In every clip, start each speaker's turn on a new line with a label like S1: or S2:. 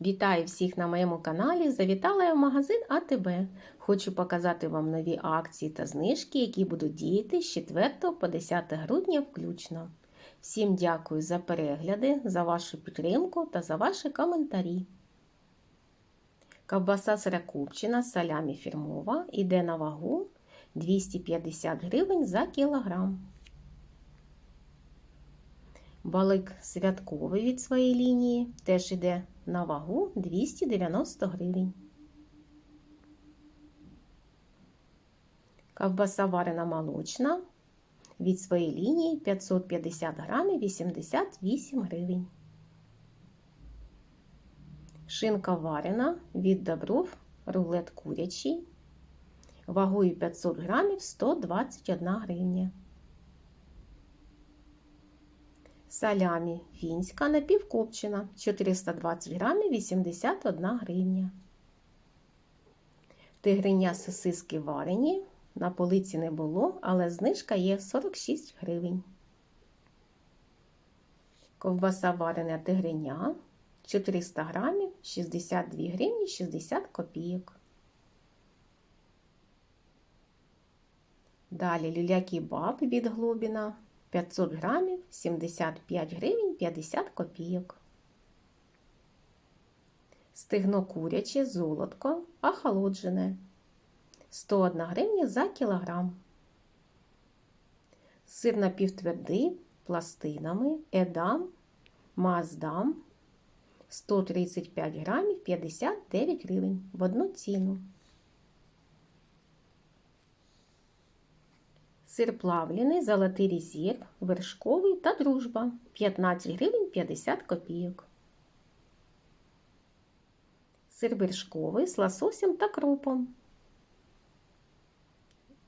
S1: Вітаю всіх на моєму каналі. Завітала я в магазин АТБ. Хочу показати вам нові акції та знижки, які будуть діяти з 4 по 10 грудня включно. Всім дякую за перегляди, за вашу підтримку та за ваші коментарі. Ковбаса сирокопчена салямі фірмова іде на вагу 250 гривень за кілограм. Балик святковий від своєї лінії теж йде на вагу 290 гривень. Ковбаса варена молочна від своєї лінії 550 грамів 88 гривень. Шинка варена від добров рулет курячий вагою 500 грамів 121 гривня. Салямі фінська напівкопчена 420 грамів 81 гривня. Тигриня сосиски варені. На полиці не було, але знижка є 46 гривень. Ковбаса варена тигриня 400 грамів 62 гривні 60 копійок. Далі люляки баб від Глобіна 500 грамів 75 гривень 50 копійок. Стигно куряче золотко охолоджене 101 гривня за кілограм. Сир напівтвердий пластинами Едам Маздам 135 грамів 59 гривень в одну ціну. Сир плавлений, золотий резерв, вершковий та дружба 15 гривень 50 копійок. Сир вершковий з лососем та кропом.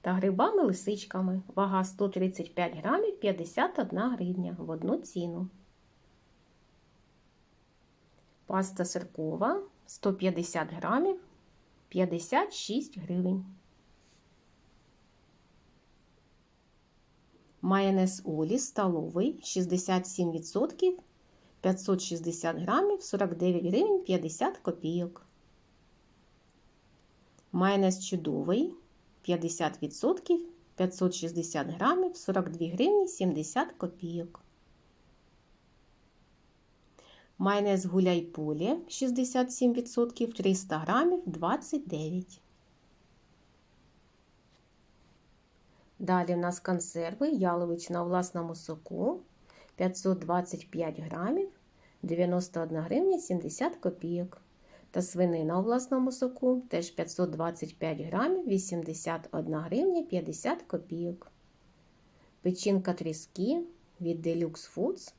S1: Та грибами лисичками. Вага 135 грамів 51 гривня в одну ціну. Паста сиркова 150 грамів 56 гривень. Майонез Олі столовий 67%, 560 грамів, 49 гривень 50 копійок. Майонез чудовий 50%, 560 грамів, 42 гривні 70 копійок. Майонез гуляй полі 67%, 300 грамів 29 Далі у нас консерви ялович на власному соку 525 грамів 91 гривня 70 копійок. Та свинина у власному соку теж 525 грамів 81 гривня 50 копійок. Печінка тріски від Deluxe Foods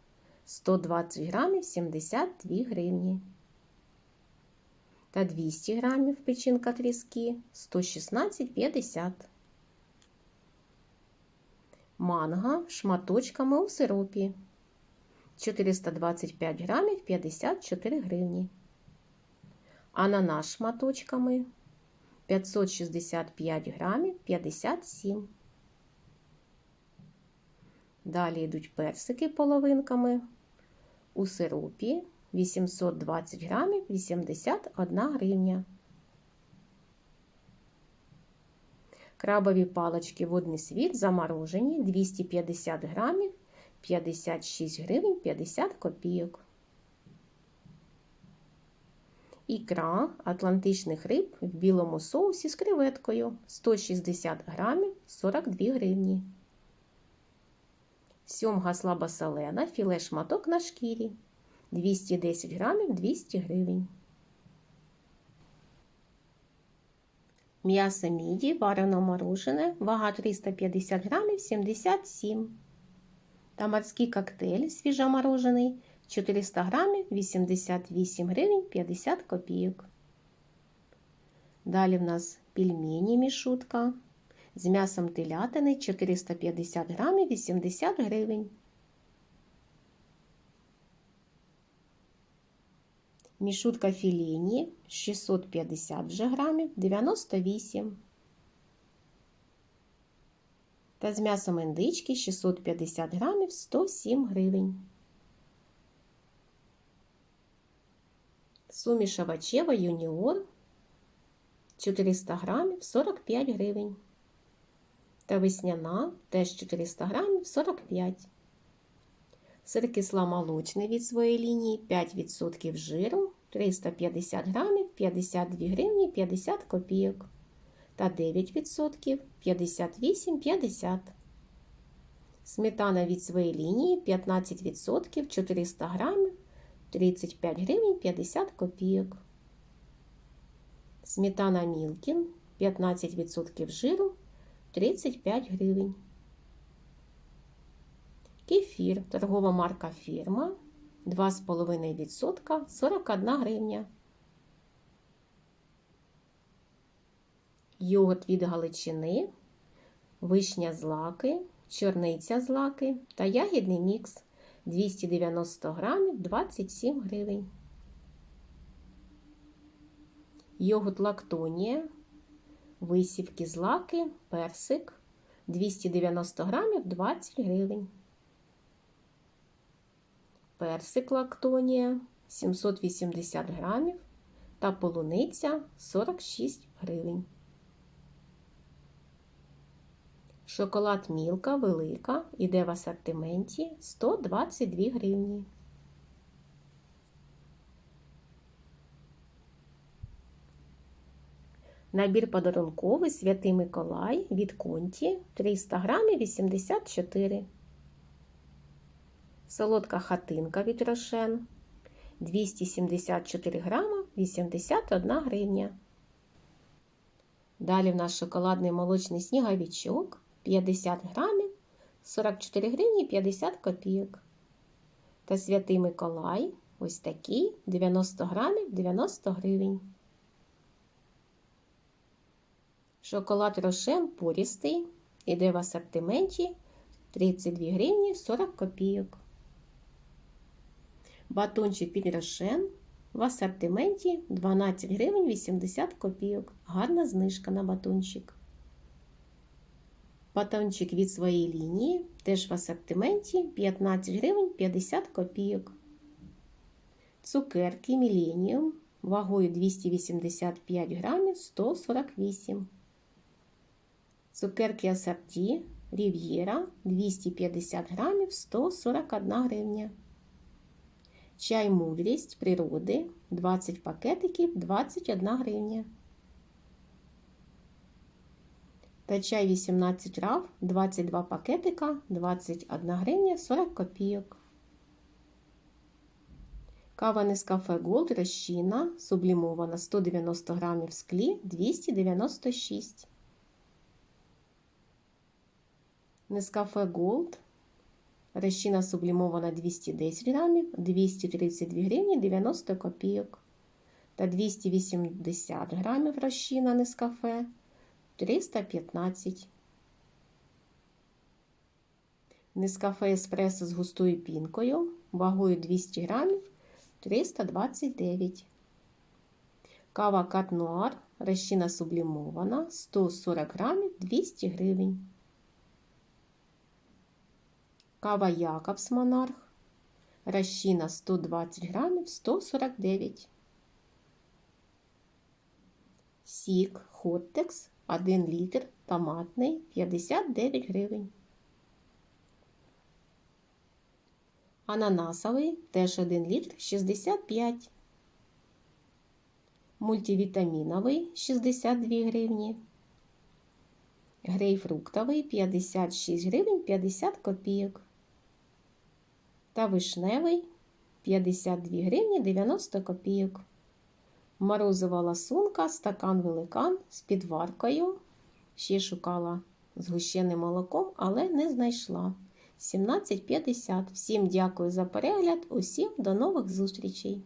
S1: 120 грамів 72 гривні. Та 200 грамів печінка тріски 116,50 манго шматочками у сиропі 425 грамів 54 гривні. Ананас шматочками 565 грамів 57. Далі йдуть персики половинками у сиропі 820 грамів 81 гривня. Крабові палочки водний світ заморожені 250 грамів 56 гривень 50 копійок. Ікра атлантичних риб в білому соусі з креветкою 160 грамів 42 гривні. Сьомга слабосолена філе шматок на шкірі 210 грамів 200 гривень. М'ясо міді варено морожене, вага 350 грамів 77. Та морський коктейль свіжоморожений 400 грамів 88 гривень 50 копійок. Далі в нас пельмені мішутка з м'ясом телятини 450 грамів 80 гривень. Мішутка філіні 650 вже грамів 98. Та з м'ясом індички 650 грамів 107 гривень. Суміш овочева юніор 400 грамів 45 гривень. Та весняна теж 400 грамів 45. Сир кисломолочний від своєї лінії 5% жиру 350 грамів 52 гривні 50 копійок. Та 9% 58,50. Сметана від своєї лінії 15% 400 грамів 35 гривень 50 копійок. Сметана Мілкін 15% жиру 35 гривень. Кефір, торгова марка фірма 2,5% 41 гривня. Йогурт від Галичини, вишня з лаки, чорниця з та ягідний мікс. 290 грамів 27 гривень. Йогурт лактонія, висівки з лаки, персик. 290 грамів 20 гривень. Персик лактонія 780 грамів та полуниця 46 гривень. Шоколад Мілка велика іде в асортименті 122 гривні. Набір подарунковий Святий Миколай від Конті 300 грамів 84. Солодка хатинка від Рошен 274 грама 81 гривня. Далі в нас шоколадний молочний сніговичок 50 грамів 44 гривні 50 копійок. Та святий Миколай ось такий 90 грамів 90 гривень. Шоколад Рошен порістий іде в асортименті 32 гривні 40 копійок. Батончик від Рошен в асортименті 12 гривень 80 копійок. Гарна знижка на батончик. Батончик від своєї лінії теж в асортименті 15 гривень 50 копійок. Цукерки Міленіум вагою 285 грамів 148. Цукерки асорті Рів'єра 250 грамів 141 гривня. Чай мудрість природи 20 пакетиків 21 гривня. Та чай 18 трав 22 пакетика 21 гривня 40 копійок. Кава Нескафе Голд розчина сублімована 190 грамів в склі 296. Нескафе Голд Рещина сублімована 210 грамів, 232 гривні 90 копійок. Та 280 грамів розчина Нескафе 315. Нескафе еспресо з густою пінкою, вагою 200 грамів 329. Кава Кат Нуар, розчина сублімована 140 грамів 200 гривень. Кава Якобс Монарх. Розчина 120 грамів 149. Сік Хоттекс 1 літр томатний 59 гривень. Ананасовий теж 1 літр 65. Мультивітаміновий 62 гривні. Грейпфруктовий 56 гривень 50 копійок та вишневий 52 гривні 90 копійок. Морозова ласунка, стакан великан з підваркою. Ще шукала згущеним молоком, але не знайшла. 17,50. Всім дякую за перегляд, усім до нових зустрічей!